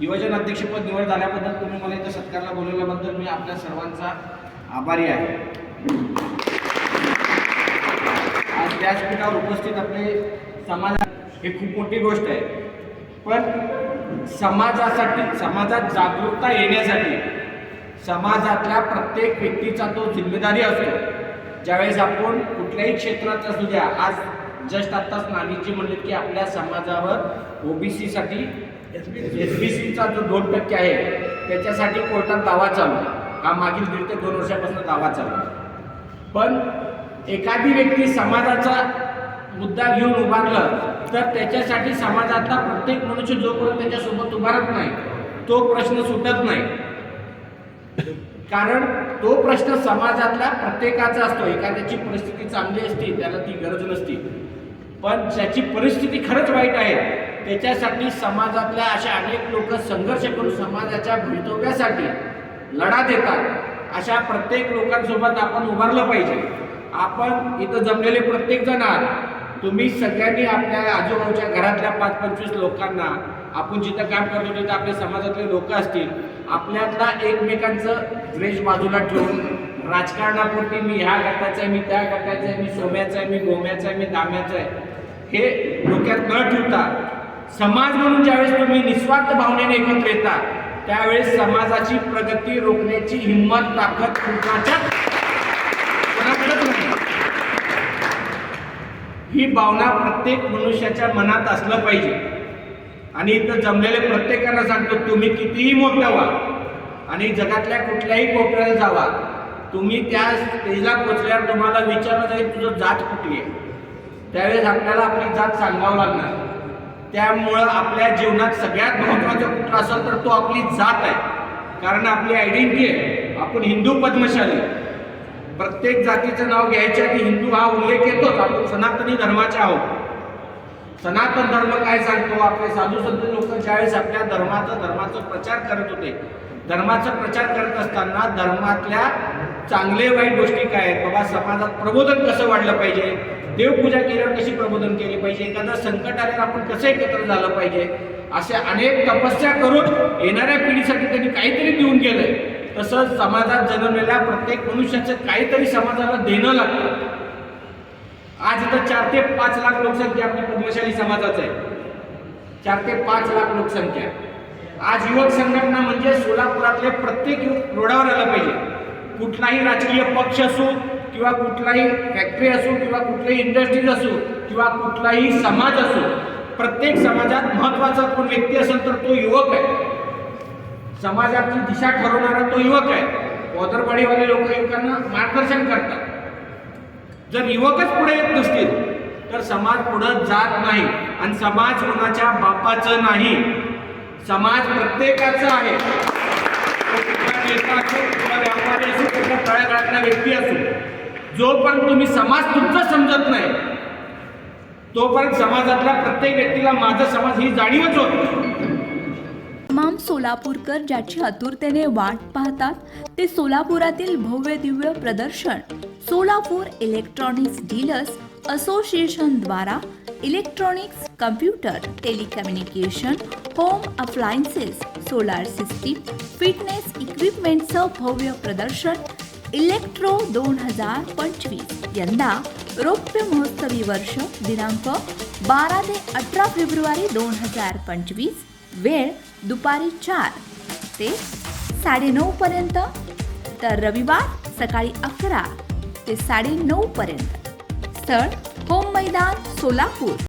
युवजन अध्यक्षपद निवड झाल्याबद्दल तुम्ही मला इथं सत्कारला बोलवल्याबद्दल मी आपल्या सर्वांचा आभारी आहे. आज व्यासपीठावर उपस्थित आपले समाज ही खूप मोठी गोष्ट आहे. पण समाजासाठी समाजात जागरूकता येण्यासाठी समाजातल्या प्रत्येक व्यक्तीचा तो जिम्मेदारी असतो. ज्यावेळेस आपण कुठल्याही क्षेत्रात असू द्या आज जस्ट आत्ताच नानीजी म्हणले की आपल्या समाजावर ओबीसीसाठी एस बी सीचा जो दोन टक्के आहे त्याच्यासाठी कोर्टात दावा चालू आहे. हा मागील दीड ते दोन वर्षापासून दावा चालू आहे. पण एखादी व्यक्ती समाजाचा मुद्दा घेऊन उभारलं तर त्याच्यासाठी समाजातला प्रत्येक मनुष्य जोपर्यंत त्याच्यासोबत उभारत नाही तो प्रश्न सुटत नाही. कारण तो प्रश्न समाजातला प्रत्येकाचा असतो. एखाद्याची परिस्थिती चांगली असती त्याला ती गरज नसती. पण ज्याची परिस्थिती खरंच वाईट आहे त्याच्यासाठी समाजातल्या अशा अनेक लोक संघर्ष करून समाजाच्या भवितव्यासाठी लढा देतात. अशा प्रत्येक लोकांसोबत आपण उभारलं पाहिजे. आपण इथं जमलेले प्रत्येक जण आहात. तुम्ही सगळ्यांनी आपल्या आजूबाजूच्या घरातल्या पाच पंचवीस लोकांना आपण जिथं काम करतो तिथं आपल्या समाजातले लोक असतील आपल्यातला एकमेकांचं द्वेष बाजूला ठेवून राजकारणापुरती मी ह्या गटाचा आहे मी त्या गटाचा आहे मी सोम्याचा आहे मी गोम्याचा आहे मी दाम्याचा आहे हे डोक्यात न ठेवता समाज म्हणून ज्यावेळेस तुम्ही निस्वार्थ भावनेने एकत्र येता त्यावेळेस समाजाची प्रगती रोखण्याची हिंमत ताकद कुणाच्या ही भावना प्रत्येक मनुष्याच्या मनात असलं पाहिजे. आणि इथं जमलेले प्रत्येकाला सांगतो तुम्ही कितीही मोठं व्हा आणि जगातल्या कुठल्याही कोपऱ्याला जावा तुम्ही त्या स्टेजला पोचल्यावर तुम्हाला विचारलं जाईल तुझं जात कुठली आहे? त्यावेळेस आपल्याला आपली जात सांगावं लागणार. त्यामुळं आपल्या जीवनात सगळ्यात महत्त्वाचं कुठला असेल तर तो आपली जात आहे. कारण आपली आयडेंटिटी आहे. आपण हिंदू पद्मशाली. प्रत्येक जातीचं नाव घ्यायचे आणि हिंदू हा उल्लेख येतोच. आपण सनातनी धर्माचे आहोत. सनातन धर्म काय सांगतो? आपले साधू संत लोक ज्यावेळेस आपल्या धर्माचा धर्माचा प्रचार करत होते धर्माचा प्रचार करत असताना धर्मातल्या चांगले वाईट गोष्टी काय आहेत? बाबा समाजात प्रबोधन कसं वाढलं पाहिजे? देवपूजा केल्यावर कशी प्रबोधन केली पाहिजे? एखादं संकट आल्यावर आपण कसं एकत्र झालं पाहिजे? असे अनेक तपस्या करून येणाऱ्या पिढीसाठी त्यांनी काहीतरी देऊन गेलंय तसंच समाजात जन्मलेल्या प्रत्येक मनुष्याचं काहीतरी समाजाला देणं लागतं. आज इथं चार ते पाच लाख लोकसंख्या आपली पद्मशाली समाजाच आहे. चार ते पाच लाख लोकसंख्या. आज युवक संघटना म्हणजे सोलापुरातले प्रत्येक युवक रोडावर आलं पाहिजे. कुठलाही राजकीय पक्ष असो किंवा कुठलाही फॅक्टरी असो किंवा कुठलाही इंडस्ट्रीज असो किंवा कुठलाही समाज असो प्रत्येक समाजात महत्त्वाचा कोण व्यक्ती असेल तर तो युवक आहे. समाजाची दिशा ठरवणारा तो युवक आहे. वॉदरवाडीवाले लोक युवकांना मार्गदर्शन करतात. जर युवकच पुढे येत नसतील तर समाज पुढे जात नाही आणि समाज कोणाच्या बापाचं नाही. समाज प्रत्येकाचा आहे. तळागाळातला व्यक्ती असो जोपर्यंत तुम्ही समाज तुमचा समजत नाही तोपर्यंत समाजातल्या प्रत्येक व्यक्तीला माझा समाज ही जाणीवच होत नाही तमाम सोलापूरकर ज्याची आतुरतेने वाट पाहतात ते सोलापुरातील भव्य दिव्य प्रदर्शन सोलापूर इलेक्ट्रॉनिक्स डीलर्स असोसिएशन द्वारा electronics computer telecommunication home appliances solar system fitness इक्विपमेंटचं भव्य प्रदर्शन इलेक्ट्रो दोन हजार पंचवीस यंदा रौप्य महोत्सवी वर्ष दिनांक बारा ते अठरा फेब्रुवारी दोन हजार पंचवीस वेळ दुपारी चार ते साडेनऊ पर्यंत. तर रविवार सकाळी अकरा ते साडेनऊ पर्यंत. स्थळ होम मैदान सोलापूर.